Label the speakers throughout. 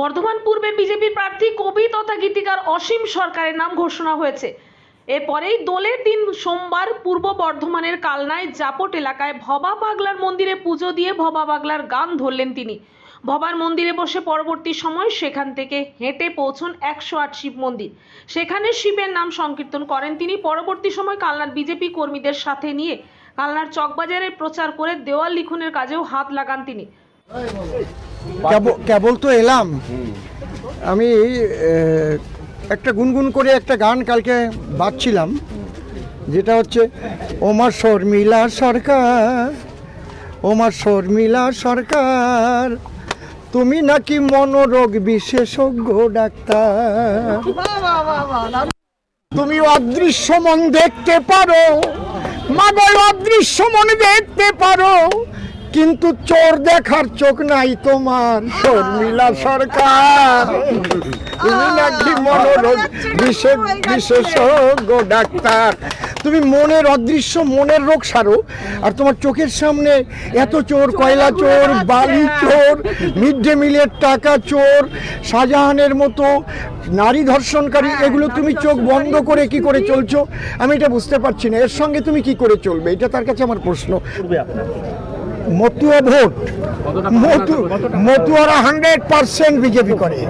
Speaker 1: বর্ধমান পূর্বে বিজেপির প্রার্থী, কবি তথা গীতিকার অসীম সরকারের নাম ঘোষণা হয়েছে। এরপরেই দোলের দিন সোমবার পূর্ব বর্ধমানের কালনায় জাপট এলাকায় ভবা পাগলার মন্দিরে পুজো দিয়ে ভবা পাগলার গান ধরলেন তিনি। ভবার মন্দিরে বসে পরবর্তী সময় সেখান থেকে হেঁটে পৌঁছন একশো আট শিব মন্দির। সেখানে শিবের নাম সংকীর্তন করেন তিনি। পরবর্তী সময় কালনার বিজেপি কর্মীদের সাথে নিয়ে কালনার চকবাজারে প্রচার করে দেওয়াল লিখনের কাজেও হাত লাগান তিনি।
Speaker 2: কেবল- তো এলাম। আমি একটা গুনগুন করে একটা গান কালকে বাজছিলাম যেটা হচ্ছে ওমা শর্মিলা সরকার ওমা শর্মিলা সরকার তুমি নাকি মনোরোগ বিশেষজ্ঞ ডাক্তার? তুমি অদৃশ্য মন দেখতে পারো মাগল অদৃশ্য মন দেখতে পারো কিন্তু চোর দেখার চোখ নাই তোমার। শর্মিলা সরকার তুমি নাকি মনোরোগ বিশেষ বিশেষজ্ঞ ডাক্তার। তুমি মনের অদৃশ্য, মনের রোগ সারো, আর তোমার চোখের সামনে এত চোর, কয়লা চোর, বালি চোর, মিড ডে মিলের টাকা চোর, শাহজাহানের মতো নারী ধর্ষণকারী, এগুলো তুমি চোখ বন্ধ করে কি করে চলছো? আমি এটা বুঝতে পারছি না। এর সঙ্গে তুমি কি করে চলবে? এটা তার কাছে আমার প্রশ্ন। মতুয়া ভোট। মতু মতুয়ারা হান্ড্রেড পার্সেন্ট বিজেপি করে।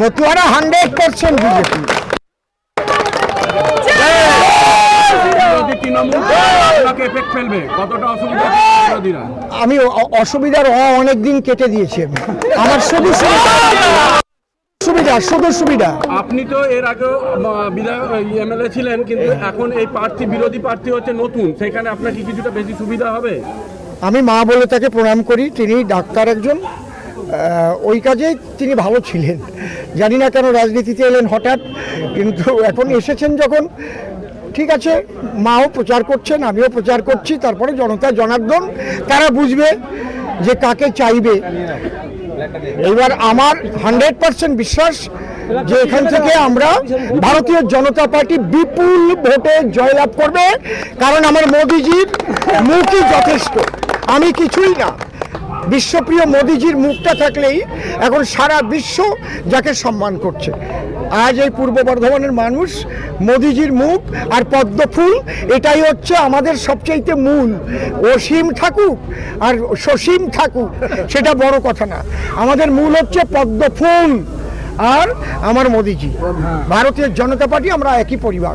Speaker 2: মতুয়ারা হান্ড্রেড পার্সেন্ট বিজেপি আমি অসুবিধার অনেক দিন কেটে দিয়েছি আমি। আমার শুধু সুবিধা সুবিধা শুধু সুবিধা।
Speaker 3: আপনি তো এর আগে বিধায়ক এমএলএ ছিলেন কিন্তু এখন এই প্রার্থী বিরোধী প্রার্থী হচ্ছে নতুন। সেখানে আপনার কি কিছুটা বেশি সুবিধা হবে?
Speaker 2: আমি মা বলে তাকে প্রণাম করি, তিনি ডাক্তার একজন ওই কাজে তিনি ভালো ছিলেন। জানি না কেন রাজনীতিতে এলেন হঠাৎ, কিন্তু এখন এসেছেন যখন, ঠিক আছে, মাও প্রচার করছেন, আমিও প্রচার করছি, তারপরে জনতা জনার্দন, তারা বুঝবে যে কাকে চাইবে। এবার আমার হান্ড্রেড পার্সেন্ট বিশ্বাস যে এখান থেকে আমরা ভারতীয় জনতা পার্টি বিপুল ভোটে জয়লাভ করবে, কারণ আমার মোদিজির মুখই যথেষ্ট। আমি কিছুই না। বিশ্বপ্রিয় মোদিজির মুখটা থাকলেই এখন সারা বিশ্ব যাকে সম্মান করছে। আজ এই পূর্ব বর্ধমানের মানুষ মোদিজির মুখ আর পদ্ম ফুল, এটাই হচ্ছে আমাদের সবচাইতে মূল। অসীম থাকুক আর সসীম থাকুক, সেটা বড় কথা না। আমাদের মূল হচ্ছে পদ্ম ফুল। আর আমার মোদিজি। ভারতীয় জনতা পার্টি আমরা একই পরিবার।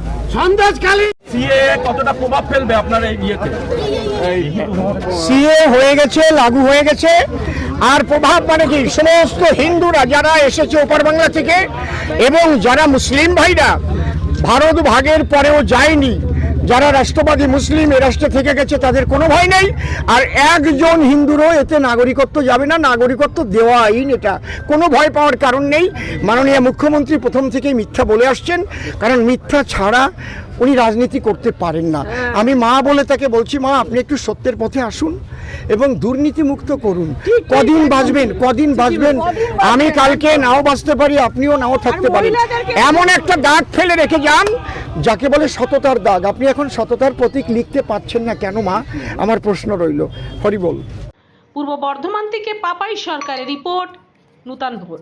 Speaker 3: সিএ কতটা প্রভাব ফেলবে আপনার এই ইয়েতে
Speaker 2: সিএ হয়ে গেছে লাগু হয়ে গেছে। আর প্রভাব মানে কি? সমস্ত হিন্দুরা যারা এসেছে ওপার বাংলা থেকে এবং যারা মুসলিম ভাইরা ভারত ভাগের পরেও যায়নি যারা রাষ্ট্রবাদী মুসলিম এ রাষ্ট্রে থেকে গেছে, তাদের কোনো ভয় নেই। আর একজন হিন্দুরও এতে নাগরিকত্ব যাবে না, নাগরিকত্ব দেওয়া আইন এটা। কোনো ভয় পাওয়ার কারণ নেই। মাননীয় মুখ্যমন্ত্রী প্রথম থেকেই মিথ্যা বলে আসছেন। কারণ মিথ্যা ছাড়া উনি রাজনীতি করতে পারেন না। আমি মা বলে তাকে বলছি মা আপনি একটু সত্যের পথে আসুন এবং দুর্নীতি মুক্ত করুন কদিন বাঁচবেন কদিন বাঁচবেন। আমি কালকে নাও বাঁচতে পারি আপনিও নাও থাকতে পারেন। এমন একটা দাগ ফেলে রেখে যান যাকে বলে সততার দাগ। আপনি এখন সততার প্রতীক লিখতে পাচ্ছেন না কেন মা? আমার প্রশ্ন রইল। হরি বল।
Speaker 1: পূর্ব বর্ধমান থেকে পাপাই সরকারের রিপোর্ট নূতন ভোর